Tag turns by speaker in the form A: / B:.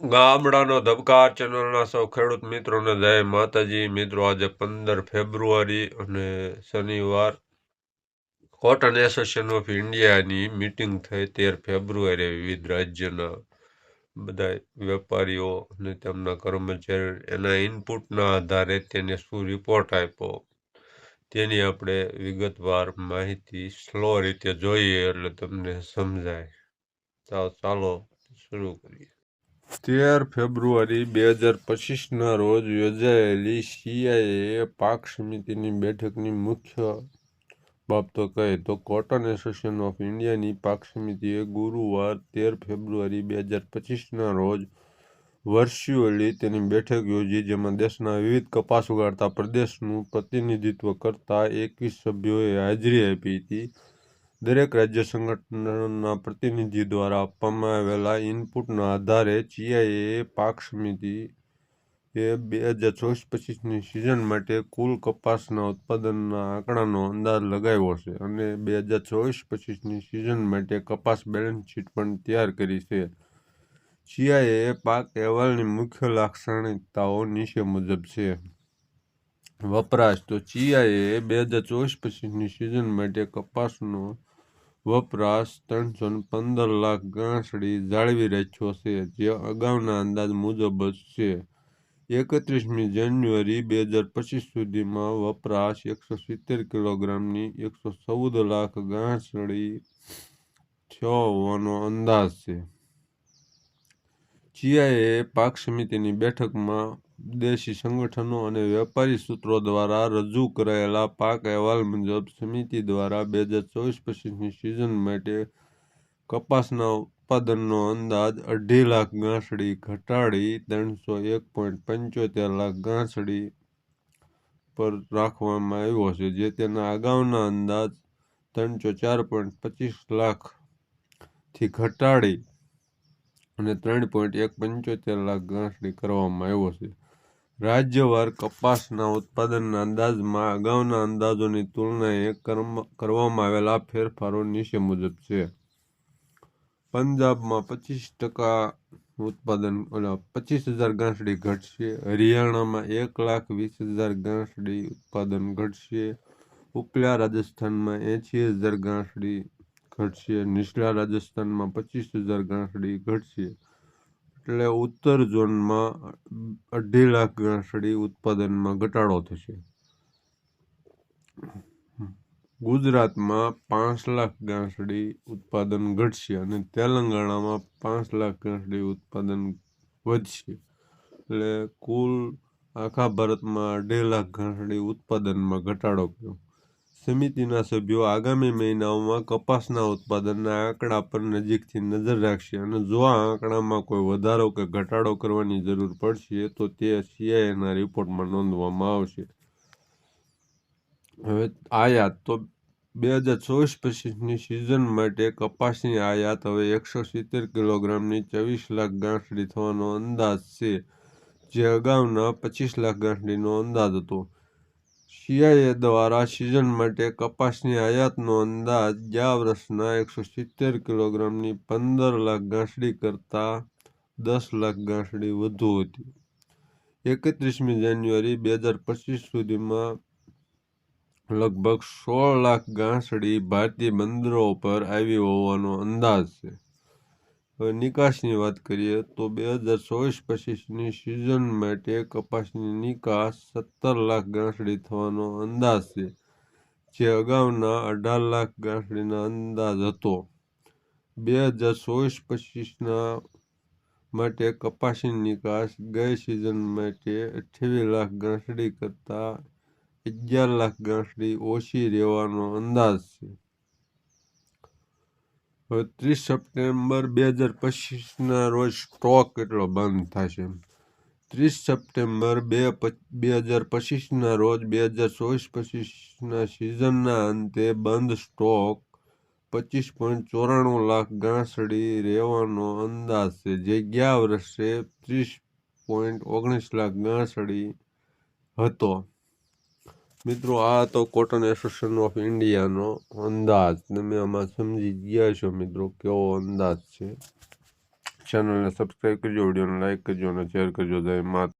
A: ગામડાનો ધબકાર ચેનલના સૌ ખેડૂત મિત્રોને જય માતાજી. મિત્રો, આજે પંદર ફેબ્રુઆરી અને શનિવાર કોટન એસોસિએશન ઓફ ઇન્ડિયાની મિટિંગ થઈ. તેર ફેબ્રુઆરી વિવિધ રાજ્યના બધા વેપારીઓ અને તેમના કર્મચારીઓ એના ઇનપુટના આધારે તેને શું રિપોર્ટ આપ્યો? તેની આપણે વિગતવાર માહિતી સ્લો રીતે જોઈએ એટલે તમને સમજાય. ચાલો ચાલો શરૂ કરીએ. તેર ફેબ્રુઆરી બે હજાર પચીસના રોજ યોજાયેલી સીઆઈએ પાક સમિતિની બેઠકની મુખ્ય બાબતો કહે તો કોટન એસોસિએશન ઓફ ઇન્ડિયાની પાક સમિતિએ ગુરુવાર તેર ફેબ્રુઆરી બે હજાર પચીસના રોજ વર્ચ્યુઅલી તેની બેઠક યોજી જેમાં દેશના વિવિધ કપાસ ઉગાડતા પ્રદેશનું પ્રતિનિધિત્વ કરતા એકવીસ સભ્યોએ હાજરી આપી હતી. દરેક રાજ્ય સંગઠનના પ્રતિનિધિ દ્વારા આપવામાં આવેલા ઇનપુટના આધારે ચીઆઈએ પાક સમિતિ એ બે હજાર ચોવીસ પચીસની સિઝન માટે કુલ કપાસના ઉત્પાદનના આંકડાનો અંદાજ લગાવ્યો છે અને બે હજાર ચોવીસ પચીસની સિઝન માટે કપાસ બેલેન્સ શીટ પણ તૈયાર કરી છે. જીઆઈએ પાક અહેવાલની મુખ્ય લાક્ષણિકતાઓ નીચે મુજબ છે. વપરાશ. તો ચિયાએ બે હજાર ચોવીસ પચીસની સિઝન માટે કપાસનો વપરાશ ત્રણસો પંદર લાખ ગાંસડી જાળવી રાખ્યો છે, જે અગાઉના અંદાજ મુજબ જ છે. એકત્રીસમી જાન્યુઆરી બે હજાર પચીસ સુધીમાં વપરાશ એકસો સિત્તેર કિલોગ્રામની એકસો ચૌદ લાખ ગાંસડી થયો હોવાનો અંદાજ છે. જીઆઈએ પાક સમિતિની બેઠકમાં દેશી સંગઠનો અને વેપારી સૂત્રો દ્વારા રજૂ કરાયેલા પાક અહેવાલ મુજબ સમિતિ દ્વારા બે હજાર ચોવીસ પચીસની સિઝન માટે કપાસના ઉત્પાદનનો અંદાજ અઢી લાખ ગાંસડી, ઘટાડી ત્રણસો એક પોઈન્ટ પંચોતેર લાખ ગાંસડી પર રાખવામાં આવ્યો છે, જે તેના અગાઉના અંદાજ ત્રણસો ચાર પોઈન્ટ પચીસ લાખથી ઘટાડી અને ત્રણ પોઈન્ટ એક પંચોતેર લાખ ગાંસડી કરવામાં આવ્યો છે. રાજ્યવાર કપાસના ઉત્પાદનના અંદાજમાં અગાઉના અંદાજોની તુલનાએ કરવામાં આવેલા ફેરફારો નીચે મુજબ છે. પંજાબમાં પચીસ ટકા ઉત્પાદન પચીસ હજાર ગાંસડી ઘટશે. હરિયાણામાં એક લાખ વીસ હજાર ગાંસડી ઉત્પાદન ઘટશે. ઉપલા રાજસ્થાનમાં એંશી હજાર ગાંસડી ઘટશે. નીચલા રાજસ્થાનમાં પચીસ હજાર ગાંસડી ઘટશે. એટલે ઉત્તર ઝોનમાં અઢી લાખ ગાંસડી ઉત્પાદનમાં ઘટાડો થશે. ગુજરાતમાં પાંચ લાખ ગાંસડી ઉત્પાદન ઘટશે અને તેલંગાણામાં પાંચ લાખ ઘાસડી ઉત્પાદન વધશે. એટલે કુલ આખા ભારતમાં અઢી લાખ ગાંસડી ઉત્પાદનમાં ઘટાડો કર્યો સમિતિના સભ્યો આગામી મહિનાઓમાં કપાસના ઉત્પાદનના આંકડા પર નજીકથી નજર રાખશે અને જો આ આંકડામાં કોઈ વધારો કે ઘટાડો કરવાની જરૂર પડશે, તો તે સીઆઈએના રિપોર્ટમાં નોંધવામાં આવશે. હવે આયાત તો બે હજાર ચોવીસ પચીસની સિઝન માટે કપાસની આયાત હવે એકસો સિત્તેર કિલોગ્રામની ચોવીસ લાખ ગાંઠડી થવાનો અંદાજ છે, જે અગાઉના પચીસ લાખ ગાંઠડીનો અંદાજ હતો. સીઆઈએ દ્વારા સિઝન માટે કપાસની આયાતનો અંદાજ ગયા વર્ષના એકસો સિત્તેર કિલોગ્રામની પંદર લાખ ગાંસડી કરતાં દસ લાખ ગાંસડી વધુ હતી. એકત્રીસમી જાન્યુઆરી બે હજાર પચીસ સુધીમાં લગભગ સોળ લાખ ગાંસડી ભારતીય બંદરો પર આવી હોવાનો અંદાજ છે. નિકાસની વાત કરીએ તો બે હજાર ચોવીસ પચીસની સિઝન માટે કપાસની નિકાસ સત્તર લાખ ગાંસડી થવાનો અંદાજ છે, જે અગાઉના અઢાર લાખ ગાંસડીનો અંદાજ હતો. બે હજાર ચોવીસ પચીસના માટે કપાસની નિકાસ ગઈ સિઝન માટે અઠ્યાવીસ લાખ ગાંસડી કરતાં અગિયાર લાખ ગાંસડી ઓછી રહેવાનો અંદાજ છે. હવે ત્રીસ સપ્ટેમ્બર બે હજાર પચીસના રોજ સ્ટોક એટલો બંધ થશે? ત્રીસ સપ્ટેમ્બર બે બે હજાર પચીસના રોજ બે હજાર ચોવીસ પચીસના સિઝનના અંતે બંધ સ્ટોક પચીસ પોઈન્ટ ચોરાણું લાખ ગાંસડી રહેવાનો અંદાજ છે. જે ગયા વર્ષે ત્રીસ પોઈન્ટ ઓગણીસ લાખ ગાંસડી હતો. મિત્રો, આ તો કોટન એસોસિએશન ઓફ ઇન્ડિયાનો અંદાજ. તમે આમાં સમજી ગયા છો મિત્રો, કેવો અંદાજ છે? ચેનલને સબસ્ક્રાઈબ કરજો વિડીયોને લાઇક કરજો અને શેર કરજો. જય માતા